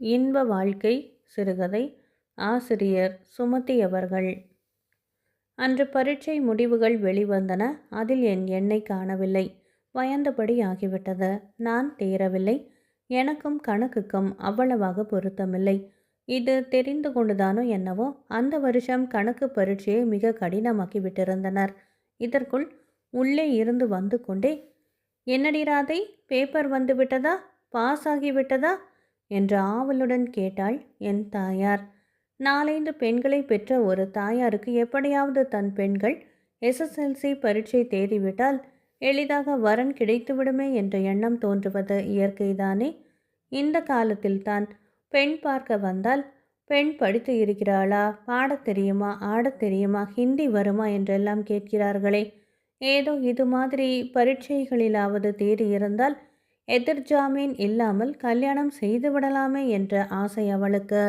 இன்ப வாழ்க்கை சிறுகதை ஆசிரியர் சுமதி அவர்கள். அன்று பரீட்சை முடிவுகள் வெளிவந்தன. அதில் என் எண்ணை காணவில்லை. பயந்தபடி ஆகிவிட்டது. நான் தேரவில்லை எனக்கும் கணக்குக்கும் அவ்வளவாக பொருத்தமில்லை. இது தெரிந்து கொண்டுதானோ என்னவோ அந்த வருஷம் கணக்கு பரீட்சையை மிக கடினமாக்கி விட்டிருந்தனர் இதற்குள் உள்ளே இருந்து வந்து கொண்டே என்னடி ராதை பேப்பர் வந்து விட்டதா? பாஸ் ஆகிவிட்டதா? என்று ஆவலுடன் கேட்டாள் என் தாயார் நாலைந்து பெண்களை பெற்ற ஒரு தாயாருக்கு எப்படியாவது தன் பெண்கள் எஸ்எஸ்எல்சி பரீட்சை தேறிவிட்டால் எளிதாக வரன் கிடைத்துவிடுமே என்ற எண்ணம் தோன்றுவது இயற்கைதானே? இந்த காலத்தில் தான் பெண் பார்க்க வந்தால் பெண் படித்து இருக்கிறாளா பாடத் தெரியுமா ஆடத் தெரியுமா ஹிந்தி வருமா என்றெல்லாம் கேட்கிறார்களே. ஏதோ இது மாதிரி பரீட்சைகளிலாவது தேறி இருந்தால் எதிர்ஜாமீன் இல்லாமல் கல்யாணம் செய்து விடலாமே என்ற ஆசை அவளுக்கு.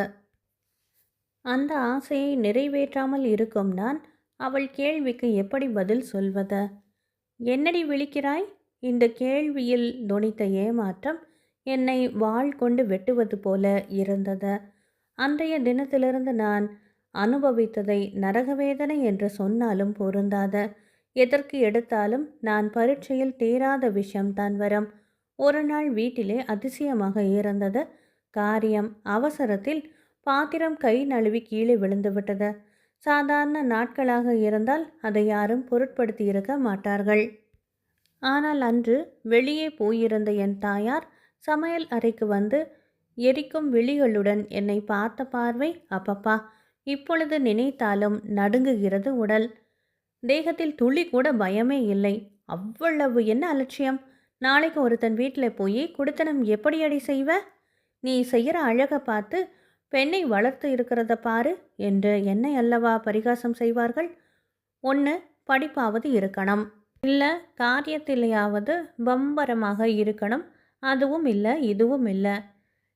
அந்த ஆசையை நிறைவேற்றாமல் இருக்கும் நான் அவள் கேள்விக்கு எப்படி பதில் சொல்வது? என்னடி விழிக்கிறாய்? இந்த கேள்வியில் துணித்த ஏமாற்றம் என்னை வாள் கொண்டு வெட்டுவது போல இருந்தது. அன்றைய தினத்திலிருந்து நான் அனுபவித்ததை நரகவேதனை என்று சொன்னாலும் பொருந்தாத. எதற்கு எடுத்தாலும் நான் பரீட்சையில் தேராத விஷயம்தான் வரும். ஒரு நாள் வீட்டிலே அதிசயமாக இருந்தது காரியம் அவசரத்தில் பாத்திரம் கை நழுவி கீழே விழுந்துவிட்டது. சாதாரண நாட்களாக இருந்தால் அதை யாரும் பொருட்படுத்தி இருக்க மாட்டார்கள். ஆனால் அன்று வெளியே போயிருந்த என் தாயார் சமையல் அறைக்கு வந்து எரிக்கும் விழிகளுடன் என்னை பார்த்த பார்வை அப்பப்பா. இப்பொழுது நினைத்தாலும் நடுங்குகிறது உடல். தேகத்தில் துளி கூட பயமே இல்லை. அவ்வளவு என்ன அலட்சியம்? நாளைக்கு ஒருத்தன் வீட்டில் போய் குடித்தனம் எப்படி அடி செய்வ? நீ செய்கிற அழகை பார்த்து பெண்ணை வளர்த்து இருக்கிறத பாரு என்று என்னை அல்லவா பரிகாசம் செய்வார்கள்? ஒன்று படிப்பாவது இருக்கணும். இல்லை காரியத்திலேயாவது பம்பரமாக இருக்கணும். அதுவும் இல்லை இதுவும் இல்லை.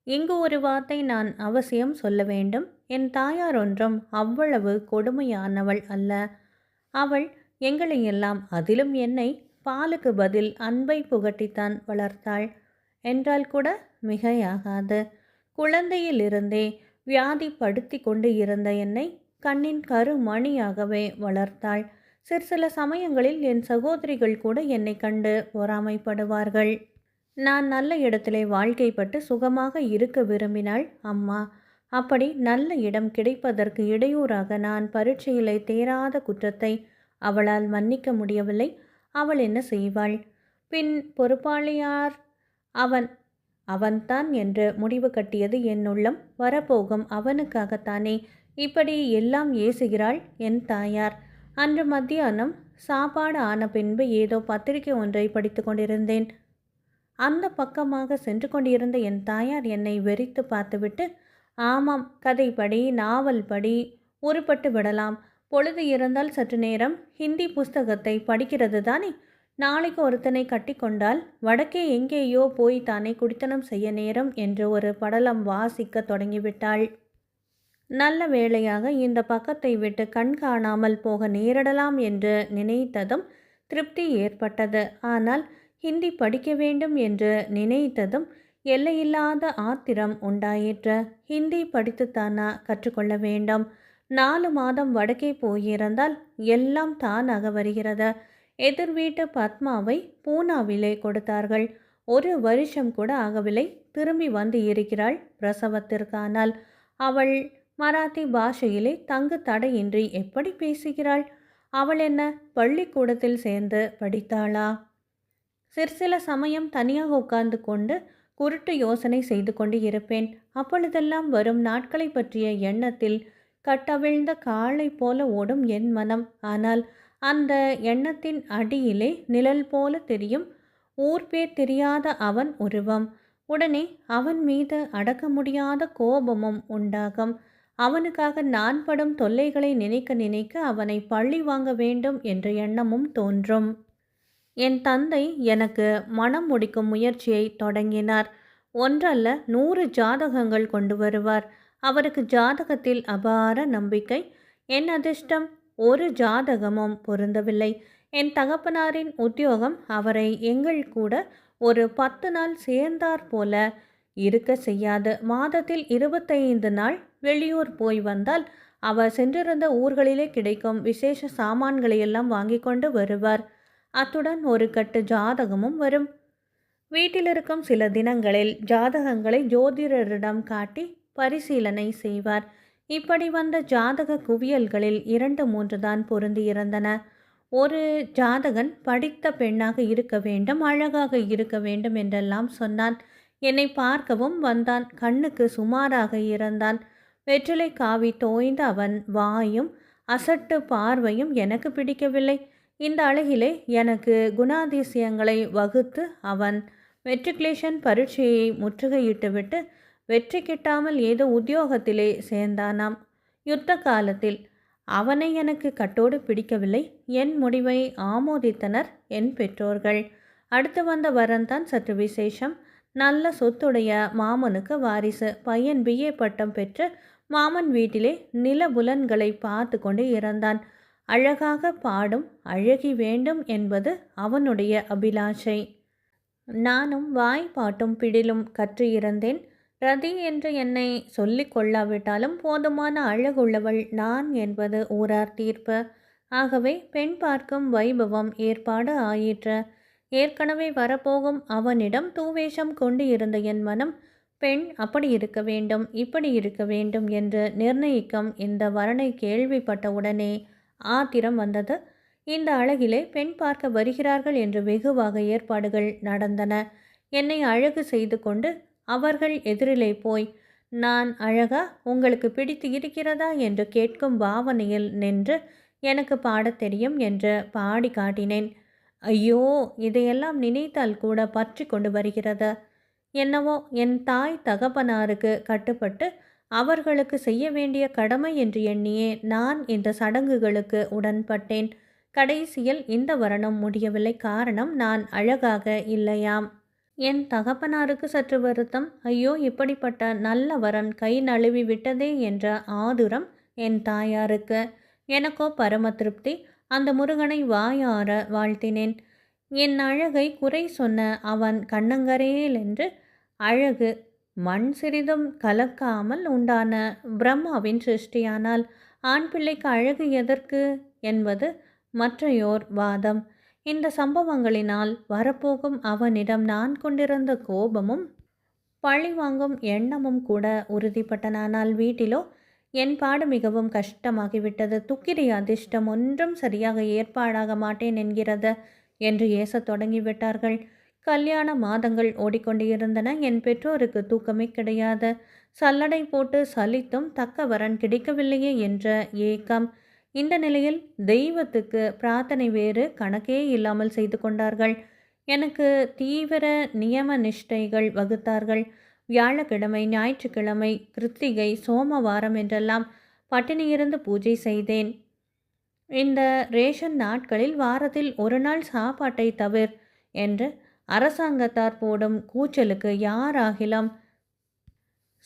இங்கு ஒரு வார்த்தை நான் அவசியம் சொல்ல வேண்டும். என் தாயார் ஒன்றும் அவ்வளவு கொடுமையானவள் அல்ல. அவள் எங்களையெல்லாம் அதிலும் என்னை பாலுக்கு பதில் அன்பை புகட்டித்தான் வளர்த்தாள். என்றால் கூட மிகையாகாது. குழந்தையிலிருந்தே வியாதி படுத்தி கொண்டு இருந்த என்னை கண்ணின் கருமணியாகவே வளர்த்தாள். சிறு சில சமயங்களில் என் சகோதரிகள் கூட என்னை கண்டு பொறாமைப்படுவார்கள். நான் நல்ல இடத்திலே வாழ்க்கைப்பட்டு சுகமாக இருக்க விரும்பினாள் அம்மா. அப்படி நல்ல இடம் கிடைப்பதற்கு இடையூறாக நான் பரீட்சையிலே தேராத குற்றத்தை அவளால் மன்னிக்க முடியவில்லை. அவள் என்ன செய்வாள்? பின் பொறுப்பாளியார்? அவன் அவன்தான் என்று முடிவு கட்டியது என் உள்ளம். வரப்போகும் அவனுக்காகத்தானே இப்படி எல்லாம் ஏசுகிறாள் என் தாயார். அன்று மத்தியானம் சாப்பாடு ஆன பின்பு ஏதோ பத்திரிகை ஒன்றை படித்து கொண்டிருந்தேன். அந்த பக்கமாக சென்று கொண்டிருந்த என் தாயார் என்னை வெறித்து பார்த்துவிட்டு ஆமாம் கதை படி நாவல் படி உருப்பட்டு விடலாம். பொழுது இருந்தால் சற்று நேரம் ஹிந்தி புஸ்தகத்தை படிக்கிறது தானே? நாளைக்கு ஒருத்தனை கட்டிக்கொண்டால் வடக்கே எங்கேயோ போய் தானே குடித்தனம் செய்ய நேரம் என்று ஒரு படலம் வாசிக்க தொடங்கிவிட்டாள். நல்ல வேளையாக இந்த பக்கத்தை விட்டு கண் காணாமல் போக நேரிடலாம் என்று நினைத்ததும் திருப்தி ஏற்பட்டது. ஆனால் ஹிந்தி படிக்க வேண்டும் என்று நினைத்ததும் எல்லையில்லாத ஆத்திரம் உண்டாயிற்று. ஹிந்தி படித்துத்தானா கற்றுக்கொள்ள வேண்டும். நாலு மாதம் வடக்கே போயிருந்தால் எல்லாம் தானாக வருகிறது எதிர் வீட்டு பத்மாவை பூனாவிலே கொடுத்தார்கள். ஒரு வருஷம் கூட ஆகவில்லை. திரும்பி வந்து இருக்கிறாள் பிரசவத்திற்கானால். அவள் மராத்தி பாஷையிலே தங்கு தடையின்றி எப்படி பேசுகிறாள்? அவள் என்ன பள்ளிக்கூடத்தில் சேர்ந்து படித்தாளா? சிற்சில சமயம் தனியாக உட்கார்ந்து கொண்டு குருட்டு யோசனை செய்து கொண்டு இருப்பேன் அப்பொழுதெல்லாம் வரும் நாட்களை பற்றிய எண்ணத்தில் கட்டவிழ்ந்த காளை போல ஓடும் என் மனம். ஆனால் அந்த எண்ணத்தின் அடியிலே நிழல் போல தெரியும். ஊர் பேர் தெரியாத அவன் உருவம். உடனே அவன் மீது அடக்க முடியாத கோபமும் உண்டாகும். அவனுக்காக நான் படும் தொல்லைகளை நினைக்க நினைக்க அவனை பழி வாங்க வேண்டும் என்ற எண்ணமும் தோன்றும். என் தந்தை எனக்கு மனம் முடிக்கும் முயற்சியை தொடங்கினார். ஒன்றல்ல நூறு ஜாதகங்கள் கொண்டு வருவார். அவருக்கு ஜாதகத்தில் அபார நம்பிக்கை. என் அதிர்ஷ்டம் ஒரு ஜாதகமும் பொருந்தவில்லை. என் தகப்பனாரின் உத்தியோகம் அவரை எங்கள் கூட ஒரு பத்து நாள் சேர்ந்தார் போல இருக்க செய்யாது. மாதத்தில் இருபத்தைந்து நாள் வெளியூர் போய் வந்தால் அவர் சென்றிருந்த ஊர்களிலே கிடைக்கும் விசேஷ சாமான்களையெல்லாம் வாங்கி கொண்டு வருவார். அத்துடன் ஒரு கட்டு ஜாதகமும் வரும். வீட்டில் இருக்கும் சில தினங்களில் ஜாதகங்களை ஜோதிடரிடம் காட்டி பரிசீலனை செய்வார். இப்படி வந்த ஜாதக குவியல்களில் இரண்டு மூன்று தான் பொருந்தியிருந்தன. ஒரு ஜாதகன் படித்த பெண்ணாக இருக்க வேண்டும் அழகாக இருக்க வேண்டும் என்றெல்லாம் சொன்னான். என்னை பார்க்கவும் வந்தான். கண்ணுக்கு சுமாராக இருந்தான். வெற்றிலை காவி தோய்ந்த அவன் வாயும் அசட்டு பார்வையும் எனக்கு பிடிக்கவில்லை. இந்த அழகிலே எனக்கு குணாதிசயங்களை வகுத்து அவன் மெட்ரிகுலேஷன் பரீட்சையை முற்றுகையிட்டுவிட்டு வெற்றி கிட்டாமல் ஏதோ உத்தியோகத்திலே சேர்ந்தானாம். யுத்த காலத்தில் அவனை எனக்கு கட்டோடு பிடிக்கவில்லை. என் முடிவை ஆமோதித்தனர் என் பெற்றோர்கள். அடுத்து வந்த வரன்தான் சற்று விசேஷம். நல்ல சொத்துடைய மாமனுக்கு வாரிசு. பையன் பிஏ பட்டம் பெற்று மாமன் வீட்டிலே நிலபுலன்களை பார்த்து கொண்டு இறந்தான். அழகாக பாடும் அழகி வேண்டும் என்பது அவனுடைய அபிலாஷை. நானும் வாய் பாட்டும் பிடிலும் கற்று இருந்தேன் ரதி என்று என்னை சொல்லிக் கொள்ளாவிட்டாலும் போதுமான அழகுள்ளவள் நான் என்பது ஊரார் தீர்ப்பு. ஆகவே பெண் பார்க்கும் வைபவம் ஏற்பாடு ஆயிற்று. ஏற்கனவே வரப்போகும் அவனிடம் தூவேஷம் கொண்டு இருந்த என் மனம் பெண் அப்படி இருக்க வேண்டும் இப்படி இருக்க வேண்டும் என்று நிர்ணயிக்கும் இந்த வரனை கேள்விப்பட்டவுடனே ஆத்திரம் வந்தது. இந்த அழகிலே பெண் பார்க்க வருகிறார்கள் என்று வெகுவாக ஏற்பாடுகள் நடந்தன. என்னை அழகு செய்து கொண்டு அவர்கள் எதிரிலே போய் நான் அழகா உங்களுக்கு பிடித்து இருக்கிறதா? என்று கேட்கும் பாவனையில் நின்று எனக்கு பாடத் தெரியும் என்று பாடி காட்டினேன். ஐயோ இதையெல்லாம் நினைத்தால் கூட பற்றி கொண்டு வருகிறது. என்னவோ என் தாய் தகப்பனாருக்கு கட்டுப்பட்டு அவர்களுக்கு செய்ய வேண்டிய கடமை என்று எண்ணியே நான் இந்த சடங்குகளுக்கு உடன்பட்டேன். கடைசியில் இந்த வரணம் முடியவில்லை. காரணம் நான் அழகாக இல்லையாம். என் தகப்பனாருக்கு சற்று வருத்தம். ஐயோ இப்படிப்பட்ட நல்ல வரன் கை நழுவி விட்டதே என்ற ஆதுரம் என் தாயாருக்கு. எனக்கோ பரம திருப்தி. அந்த முருகனை வாயார வாழ்த்தினேன். என் அழகை குறை சொன்ன அவன் கண்ணங்கரேல் என்று அழகு மண் சிறிதும் கலக்காமல் உண்டான பிரம்மாவின் சிருஷ்டியானால் ஆண் பிள்ளைக்கு அழகு எதற்கு? என்பது மற்றையோர் வாதம். இந்த சம்பவங்களினால் வரப்போகும் அவனிடம் நான் கொண்டிருந்த கோபமும் பழி வாங்கும் எண்ணமும் கூட உறுதிப்பட்டனானால் வீட்டிலோ என் பாடு மிகவும் கஷ்டமாகிவிட்டது. துக்கிரி அதிர்ஷ்டம் ஒன்றும் சரியாக ஏற்பாடாக மாட்டேன் என்கிறது என்று ஏசத் தொடங்கிவிட்டார்கள். கல்யாண மாதங்கள் ஓடிக்கொண்டிருந்தன. என் பெற்றோருக்கு தூக்கமே கிடையாது. சல்லடை போட்டு சலித்தும் தக்க வரன் கிடைக்கவில்லையே என்ற ஏக்கம் இந்த நிலையில் தெய்வத்துக்கு பிரார்த்தனை வேறு கணக்கே இல்லாமல் செய்து கொண்டார்கள். எனக்கு தீவிர நியம நிஷ்டைகள் வகுத்தார்கள். வியாழக்கிழமை ஞாயிற்றுக்கிழமை கிருத்திகை சோமவாரம் என்றெல்லாம் பட்டினியிருந்து பூஜை செய்தேன். இந்த ரேஷன் நாட்களில் வாரத்தில் ஒரு நாள் சாப்பாட்டை தவிர் என்று அரசாங்கத்தார் போடும் கூச்சலுக்கு யாராகிலும்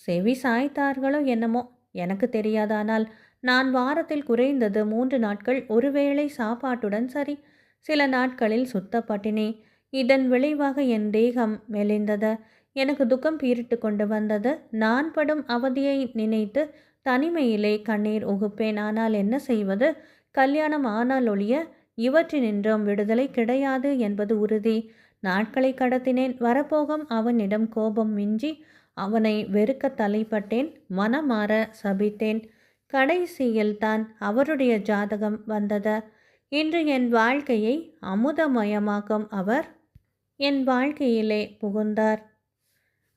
செவி சாய்த்தார்களோ என்னமோ எனக்கு தெரியாதானால் நான் வாரத்தில் குறைந்தது மூன்று நாட்கள் ஒருவேளை சாப்பாட்டுடன் சரி. சில நாட்களில் சுத்த பட்டினி இதன் விளைவாக என் தேகம் மெலிந்தது. எனக்கு துக்கம் பீரிட்டு கொண்டு வந்தது. நான் படும் அவதியை நினைத்து தனிமையிலே கண்ணீர் உகுப்பேன். ஆனால் என்ன செய்வது? கல்யாணம் ஆனால் ஒழிய இவற்றினின்றும் விடுதலை கிடையாது என்பது உறுதி. நாட்களை கடத்தினேன். வரப்போகும் அவனிடம் கோபம் மிஞ்சி அவனை வெறுக்க தலைப்பட்டேன் மனமாற சபித்தேன். கடைசியில் தான் அவருடைய ஜாதகம் வந்தது. இன்று என் வாழ்க்கையை அமுதமயமாக்கும் அவர் என் வாழ்க்கையிலே புகுந்தார்.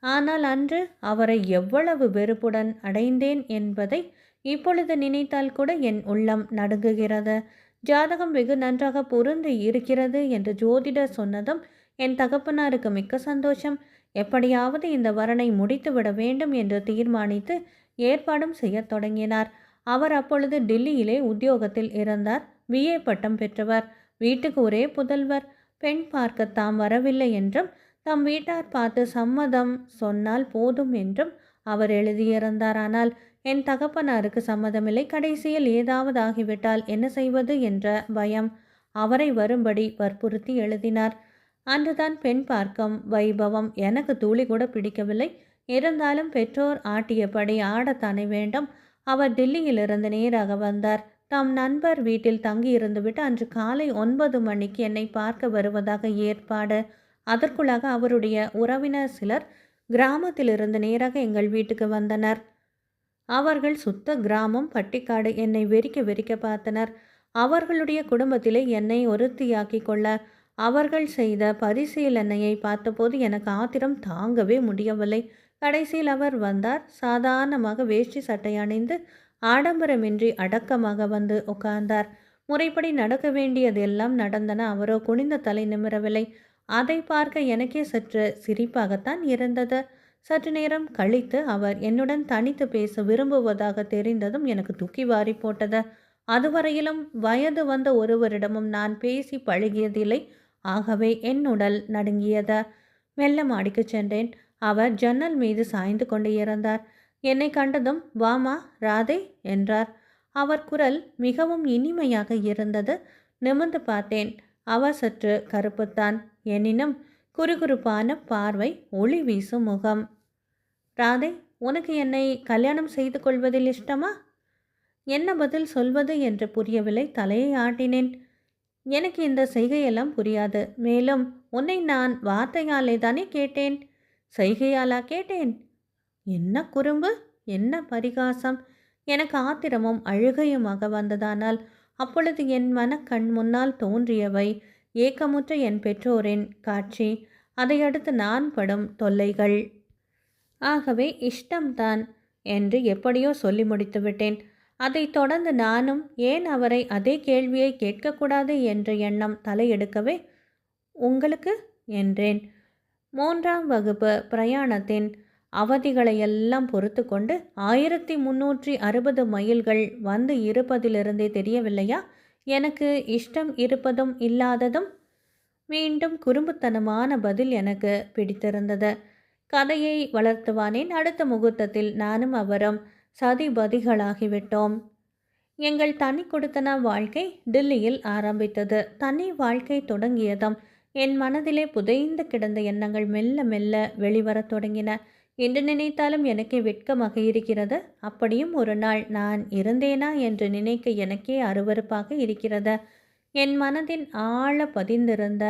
ஆனால் அன்று அவரை எவ்வளவு வெறுப்புடன் அடைந்தேன் என்பதை இப்பொழுது நினைத்தால் கூட என் உள்ளம் நடுங்குகிறது. ஜாதகம் வெகு நன்றாக பொருந்து இருக்கிறது என்று ஜோதிடர் சொன்னதும் என் தகப்பனாருக்கு மிக்க சந்தோஷம். எப்படியாவது இந்த வரனை முடித்துவிட வேண்டும் என்று தீர்மானித்து ஏற்பாடும் செய்யத் தொடங்கினார். அவர் அப்பொழுது டில்லியிலே உத்தியோகத்தில் இருந்தார். பிஏ பட்டம் பெற்றவர். வீட்டுக்கு ஒரே புதல்வர். பெண் பார்க்க தாம் வரவில்லை என்றும் தம் வீட்டார் பார்த்து சம்மதம் சொன்னால் போதும் என்றும் அவர் எழுதியிருந்தார். ஆனால் என் தகப்பனாருக்கு சம்மதமில்லை. கடைசியில் ஏதாவது ஆகிவிட்டால் என்ன செய்வது என்ற பயம் அவரை வரும்படி வற்புறுத்தி எழுதினார். அன்றுதான் பெண் பார்க்கம் வைபவம் எனக்கு தூளி கூட பிடிக்கவில்லை. இருந்தாலும் பெற்றோர் ஆட்டியபடி ஆடத்தானே வேண்டும். அவர் டில்லியிலிருந்து நேராக வந்தார். தம் நண்பர் வீட்டில் தங்கியிருந்துவிட்டு அன்று காலை ஒன்பது மணிக்கு என்னை பார்க்க வருவதாக ஏற்பாடு. அதற்குள்ளாக அவருடைய உறவினர் சிலர் கிராமத்திலிருந்து நேராக எங்கள் வீட்டுக்கு வந்தனர். அவர்கள் சுத்த கிராமம் பட்டிக்காடு என்னை வெறிக்க வெறிக்க பார்த்தனர். அவர்களுடைய குடும்பத்திலே என்னை ஒருத்தியாக்கி கொள்ள அவர்கள் செய்த பரிசீலனையை பார்த்தபோது எனக்கு ஆத்திரம் தாங்கவே முடியவில்லை. கடைசியில் அவர் வந்தார். சாதாரணமாக வேஷ்டி சட்டை அணிந்து ஆடம்பரமின்றி அடக்கமாக வந்து உட்கார்ந்தார். முறைப்படி நடக்க வேண்டியதெல்லாம் நடந்தன. அவரோ குனிந்த தலை நிமிரவில்லை. அதை பார்க்க எனக்கே சற்று சிரிப்பாகத்தான் இருந்தது. சற்று நேரம் கழித்து அவர் என்னுடன் தனித்து பேச விரும்புவதாக தெரிந்ததும் எனக்கு தூக்கி வாரி போட்டது. அதுவரையிலும் வயது வந்த ஒருவரிடமும் நான் பேசி பழகியதில்லை. ஆகவே என் உடல் நடுங்கியது. மெல்ல மாடிக்கு சென்றேன். அவர் ஜன்னல் மீது சாய்ந்து கொண்டு இறந்தார். என்னை கண்டதும் வாமா ராதே என்றார். அவர் குரல் மிகவும் இனிமையாக இருந்தது. நிமிர்ந்து பார்த்தேன். அவர் சற்று கருப்புத்தான். எனினும் குறுகுறுப்பான பார்வை ஒளி வீசும் முகம். ராதே உனக்கு என்னை கல்யாணம் செய்து கொள்வதில் இஷ்டமா? என்ன பதில் சொல்வது என்று புரியவில்லை. தலையை ஆட்டினேன். எனக்கு இந்த செய்கையெல்லாம் புரியாது. மேலும் உன்னை நான் வார்த்தையாலே தானே கேட்டேன்? சைகையாலா கேட்டேன். என்ன குறும்பு? என்ன பரிகாசம்? எனக்கு ஆத்திரமும் அழுகையுமாக வந்ததானால் அப்பொழுது என் மனக்கண் முன்னால் தோன்றியவை. ஏக்கமுற்ற என் பெற்றோரின் காட்சி. அதையடுத்து நான் படும் தொல்லைகள். ஆகவே இஷ்டம்தான் என்று எப்படியோ சொல்லி முடித்து விட்டேன். அதைத் தொடர்ந்து நானும் ஏன் அவரை அதே கேள்வியை கேட்கக்கூடாது? என்ற எண்ணம் தலையெடுக்கவே உங்களுக்கு? என்றேன். மூன்றாம் வகுப்பு பிரயாணத்தின் அவதிகளையெல்லாம் பொறுத்து கொண்டு ஆயிரத்தி முன்னூற்றி அறுபது மைல்கள் வந்து இருப்பதிலிருந்தே தெரியவில்லையா? எனக்கு இஷ்டம் இருப்பதும் இல்லாததும் மீண்டும் குறும்புத்தனமான பதில் எனக்கு பிடித்திருந்தது. கதையை வளர்த்துவானேன் அடுத்த முகூர்த்தத்தில் நானும் அவரும் சதிபதிகளாகிவிட்டோம். எங்கள் தனி கொடுத்தன வாழ்க்கை டில்லியில் ஆரம்பித்தது. தனி வாழ்க்கை தொடங்கியதும் என் மனதிலே புதைந்து கிடந்த எண்ணங்கள் மெல்ல மெல்ல வெளிவரத் தொடங்கின. என்று நினைத்தாலும் எனக்கே வெட்கமாக இருக்கிறது. அப்படியும் ஒரு நாள் நான் இருந்தேனா என்று நினைக்க எனக்கே அருவருப்பாக இருக்கிறது. என் மனதின் ஆழ பதிந்திருந்த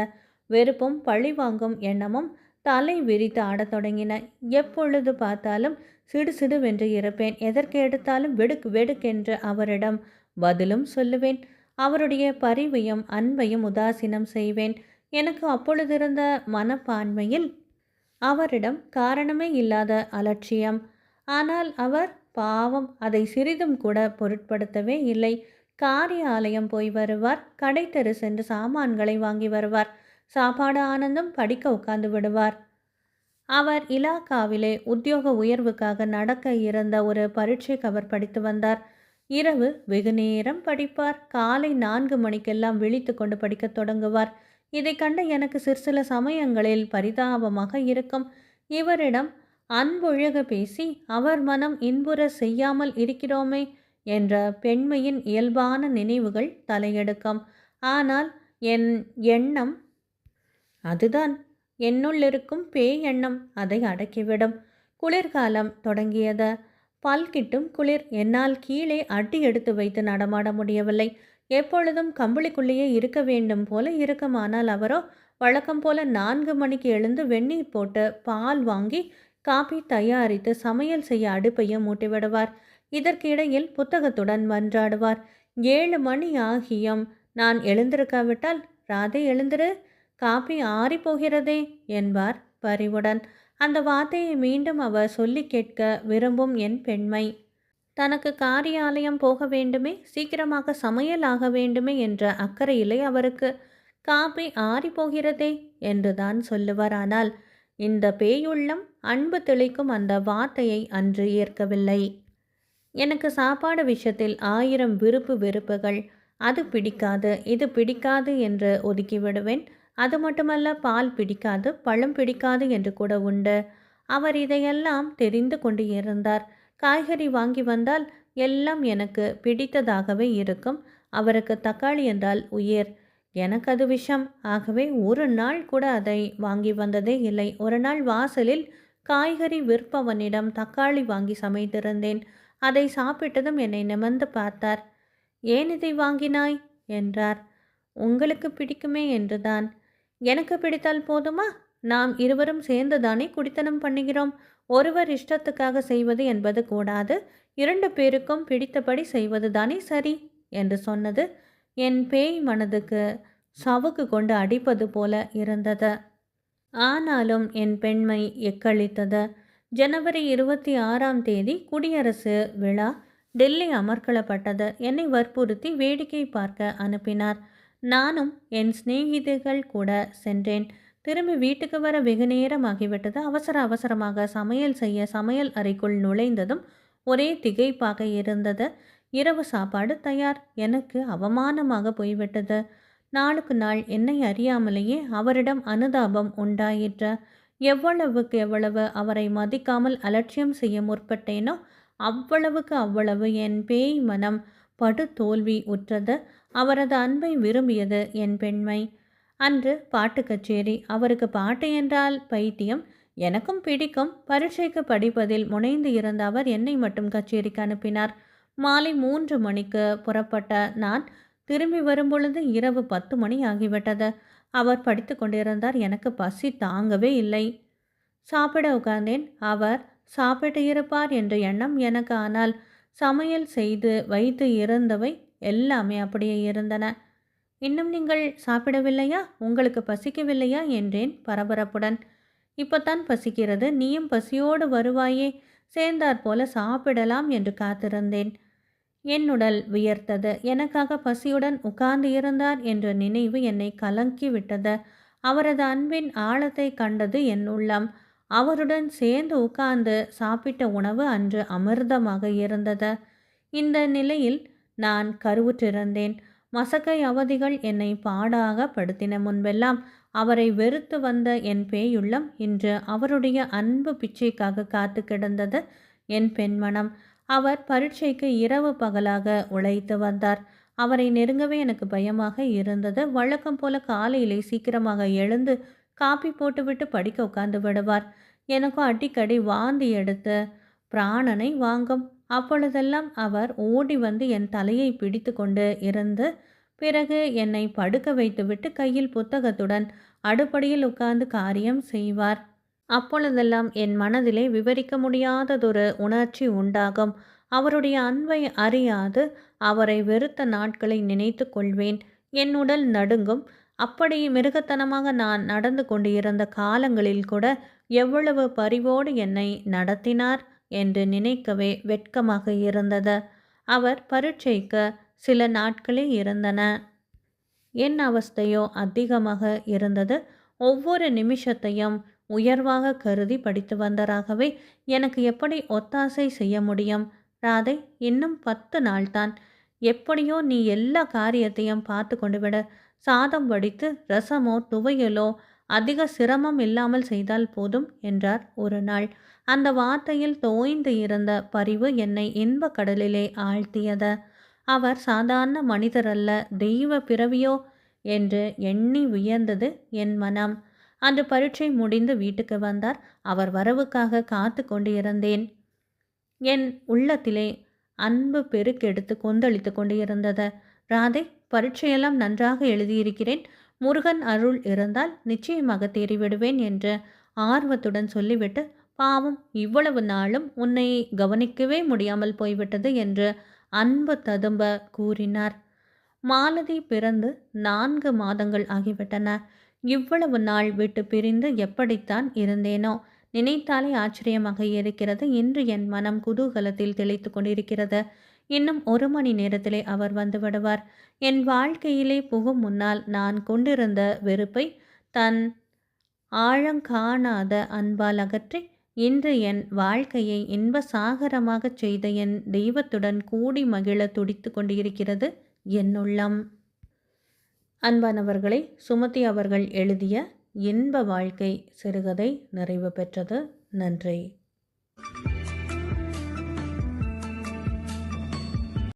வெறுப்பும் பழிவாங்கும் எண்ணமும் தலை விரித்து ஆடத் தொடங்கின. எப்பொழுது பார்த்தாலும் சிடு சிடுவென்று இருப்பேன். எதற்கு எடுத்தாலும் வெடுக் வெடுக்கென்று அவரிடம் பதிலும் சொல்லுவேன். அவருடைய பரிவையும் அன்பையும் உதாசீனம் செய்வேன். எனக்கு அப்பொழுதிருந்த மனப்பான்மையில் அவரிடம் காரணமே இல்லாத அலட்சியம். ஆனால் அவர் பாவம் அதை சிறிதும் கூட பொருட்படுத்தவே இல்லை. காரிய ஆலயம் போய் வருவார். கடைத்தெரு சென்று சாமான்களை வாங்கி வருவார். சாப்பாடு ஆனந்தம் படிக்க உட்கார்ந்து விடுவார். அவர் இலாக்காவிலே உத்தியோக உயர்வுக்காக நடக்க இருந்த ஒரு பரீட்சை கவர் படித்து வந்தார். இரவு வெகு நேரம் படிப்பார். காலை நான்கு மணிக்கெல்லாம் விழித்து கொண்டு படிக்கத் தொடங்குவார். இதை கண்ட எனக்கு சிற்சில சமயங்களில் பரிதாபமாக இருக்கும். இவரிடம் அன்பொழுக பேசி அவர் மனம் இன்புற செய்யாமல் இருக்கிறோமே என்ற பெண்மையின் இயல்பான நினைவுகள் தலையெடுக்கும். ஆனால் என் எண்ணம் அதுதான். என்னுள்ளிருக்கும் பேய் எண்ணம் அதை அடக்கிவிடும். குளிர்காலம் தொடங்கியது. பல்கிட்டும் குளிர் என்னால் கீழே அடி எடுத்து வைத்து நடமாட முடியவில்லை. எப்பொழுதும் கம்பளிக்குள்ளேயே இருக்க வேண்டும் போல இருக்குமானால் அவரோ வழக்கம் போல நான்கு மணிக்கு எழுந்து வெந்நீர் போட்டு பால் வாங்கி காபி தயாரித்து சமையல் செய்ய அடுப்பையும் மூட்டிவிடுவார். இதற்கிடையில் புத்தகத்துடன் மன்றாடுவார். ஏழு மணி ஆகியும். நான் எழுந்திருக்காவிட்டால் ராதே எழுந்திரு. காபி ஆறி போகிறதே என்பார் பரிவுடன். அந்த வார்த்தையை மீண்டும் அவர் சொல்லி கேட்க விரும்பும் என் பெண்மை. தனக்கு காரியாலயம் போக வேண்டுமே சீக்கிரமாக சமையல் ஆக வேண்டுமே என்ற அக்கறையிலே அவருக்கு. காப்பி ஆறி போகிறதே என்றுதான் சொல்லுவார். ஆனால் இந்த பேயுள்ளம் அன்பு தெளிக்கும் அந்த வார்த்தையை அன்று ஏற்கவில்லை. எனக்கு சாப்பாடு விஷயத்தில் ஆயிரம் விருப்பு வெறுப்புகள். அது பிடிக்காது இது பிடிக்காது என்று ஒதுக்கி விடுவேன் அது மட்டுமல்ல பால் பிடிக்காது பழம் பிடிக்காது என்று கூட உண்டு. அவர் இதையெல்லாம் தெரிந்து கொண்டு இருந்தார். காய்கறி வாங்கி வந்தால் எல்லாம் எனக்கு பிடித்ததாகவே இருக்கும். அவருக்கு தக்காளி என்றால் உயிர். எனக்கு அது விஷம். ஆகவே ஒரு நாள் கூட அதை வாங்கி வந்ததே இல்லை. ஒரு நாள் வாசலில் காய்கறி விற்பவனிடம் தக்காளி வாங்கி சமைத்திருந்தேன். அதை சாப்பிட்டதும் என்னை நிமிர்ந்து பார்த்தார். ஏன் இதை வாங்கினாய்? என்றார். உங்களுக்கு பிடிக்குமே என்றுதான். எனக்கு பிடித்தால் போதுமா? நாம் இருவரும் சேர்ந்துதானே குடித்தனம் பண்ணுகிறோம். ஒருவர் இஷ்டத்துக்காக செய்வது என்பது கூடாது. இரண்டு பேருக்கும் பிடித்தபடி செய்வது தானே சரி? என்று சொன்னது என் பேய் மனதுக்கு சவுக்கு கொண்டு அடிப்பது போல இருந்தது. ஆனாலும் என் பெண்மை எக்களித்தது ஜனவரி இருபத்தி ஆறாம் தேதி குடியரசு விழா டெல்லி அமர்க்களப்பட்டது என்னை வற்புறுத்தி வேடிக்கை பார்க்க அனுப்பினார். நானும் என் சிநேகிதிகள் கூட சென்றேன். திரும்பி வீட்டுக்கு வர வெகு நேரம் ஆகிவிட்டது அவசர அவசரமாக சமையல் செய்ய சமையல் அறைக்குள் நுழைந்ததும் ஒரே திகைப்பாக இருந்தது. இரவு சாப்பாடு தயார். எனக்கு அவமானமாக போய்விட்டது. நாளுக்கு நாள் என்னை அறியாமலேயே அவரிடம் அனுதாபம் உண்டாயிற்று. எவ்வளவுக்கு எவ்வளவு அவரை மதிக்காமல் அலட்சியம் செய்ய முற்பட்டேனோ அவ்வளவுக்கு அவ்வளவு என் பேய் மனம் படு தோல்வி உற்றது. அவரது அன்பை விரும்பியது என் பெண்மை. அன்று பாட்டு கச்சேரி. அவருக்கு பாட்டு என்றால் பைத்தியம். எனக்கும் பிடிக்கும். பரீட்சைக்கு படிப்பதில் முனைந்து இருந்த அவர் என்னை மட்டும் கச்சேரிக்கு அனுப்பினார். மாலை மூன்று மணிக்கு புறப்பட்ட நான் திரும்பி வரும்பொழுது இரவு பத்து மணி ஆகிவிட்டது. அவர் படித்து கொண்டிருந்தார். எனக்கு பசி தாங்கவே இல்லை. சாப்பிட உட்கார்ந்தேன். அவர் சாப்பிட்டு இருப்பார் என்ற எண்ணம் எனக்கு ஆனால் சமையல் செய்து வைத்து இருந்தவை எல்லாமே அப்படியே இருந்தன. இன்னும் நீங்கள் சாப்பிடவில்லையா? உங்களுக்கு பசிக்கவில்லையா? என்றேன் பரபரப்புடன். இப்போத்தான் பசிக்கிறது. நீயும் பசியோடு வருவாயே. சேர்ந்தாற் போல சாப்பிடலாம் என்று காத்திருந்தேன். என் உடல் வியர்த்தது. எனக்காக பசியுடன் உட்கார்ந்து இருந்தார் என்ற நினைவு என்னை கலங்கி விட்டது. அவரது அன்பின் ஆழத்தை கண்டது என் உள்ளம். அவருடன் சேர்ந்து உட்கார்ந்து சாப்பிட்ட உணவு அன்று அமிர்தமாக இருந்தது. இந்த நிலையில் நான் கருவுற்றிருந்தேன். மசக்கை அவதிகள் என்னை பாடாக படுத்தின முன்பெல்லாம் அவரை வெறுத்து வந்த என் பேயுள்ளம் இன்று அவருடைய அன்பு பிச்சைக்காக காத்து கிடந்தது என் பெண்மணம். அவர் பரீட்சைக்கு இரவு பகலாக உழைத்து வந்தார். அவரை நெருங்கவே எனக்கு பயமாக இருந்தது. வழக்கம் போல காலையிலே சீக்கிரமாக எழுந்து காப்பி போட்டுவிட்டு படிக்க உட்கார்ந்து விடுவார். எனக்கும் அடிக்கடி வாந்தி எடுத்து பிராணனை வாங்கும். அப்பொழுதெல்லாம் அவர் ஓடி வந்து என் தலையை பிடித்து கொண்டு இருந்து பிறகு என்னை படுக்க வைத்துவிட்டு கையில் புத்தகத்துடன் அடுப்படியில் உட்கார்ந்து காரியம் செய்வார். அப்பொழுதெல்லாம் என் மனதிலே விவரிக்க முடியாததொரு உணர்ச்சி உண்டாகும். அவருடைய அன்பை அறியாது அவரை வெறுத்த நாட்களை நினைத்து கொள்வேன். என் உடல் நடுங்கும். அப்படி மிருகத்தனமாக நான் நடந்து கொண்டு இருந்த காலங்களில் கூட எவ்வளவு பரிவோடு என்னை நடத்தினார். என்று நினைக்கவே வெட்கமாக இருந்தது. அவர் பரீட்சைக்கு சில நாட்களே இருந்தன. என் அவஸ்தையோ அதிகமாக இருந்தது. ஒவ்வொரு நிமிஷத்தையும் உயர்வாக கருதி படித்து வந்தராகவே எனக்கு எப்படி ஒத்தாசை செய்ய முடியும்? ராதை இன்னும் பத்து நாள்தான். எப்படியோ நீ எல்லா காரியத்தையும் பார்த்து கொண்டு விட. சாதம் வடித்து ரசமோ துவையலோ அதிக சிரமம் இல்லாமல் செய்தால் போதும் என்றார் ஒரு நாள். அந்த வார்த்தையில் தோய்ந்து இருந்த பரிவு என்னை இன்ப கடலிலே ஆழ்த்தியது. அவர் சாதாரண மனிதரல்ல தெய்வ பிறவியோ என்று எண்ணி உயர்ந்தது என் மனம். அன்று பரீட்சை முடிந்து வீட்டுக்கு வந்தார். அவர் வரவுக்காக காத்து கொண்டு இருந்தேன் என் உள்ளத்திலே அன்பு பெருக்கெடுத்து கொந்தளித்து கொண்டு இருந்தது ராதை பரீட்சையெல்லாம் நன்றாக எழுதியிருக்கிறேன். முருகன் அருள் இருந்தால் நிச்சயமாக தேறிவிடுவேன் என்று ஆர்வத்துடன் சொல்லிவிட்டு பாவம் இவ்வளவு நாளும் உன்னை கவனிக்கவே முடியாமல் போய்விட்டது என்று அன்பு ததும்ப கூறினார். மாலதி பிறந்து நான்கு மாதங்கள் ஆகிவிட்டன. இவ்வளவு நாள் விட்டு பிரிந்து எப்படித்தான் இருந்தேனோ? நினைத்தாலே ஆச்சரியமாக இருக்கிறது. இன்று என் மனம் குதூகலத்தில் திளைத்து கொண்டிருக்கிறது. இன்னும் ஒரு மணி நேரத்திலே அவர் வந்து விடுவார். என் வாழ்க்கையிலே புகும் முன்னால் நான் கொண்டிருந்த வெறுப்பை தன் ஆழங்காணாத அன்பால் அகற்றி இன்று என் வாழ்க்கையை இன்ப சாகரமாகச் செய்த என் தெய்வத்துடன் கூடி மகிழ துடித்து கொண்டிருக்கிறது என்னுள்ளம் அன்பானவர்களை சுமதி அவர்கள் எழுதிய இன்ப வாழ்க்கை சிறுகதை நிறைவு பெற்றது. நன்றி.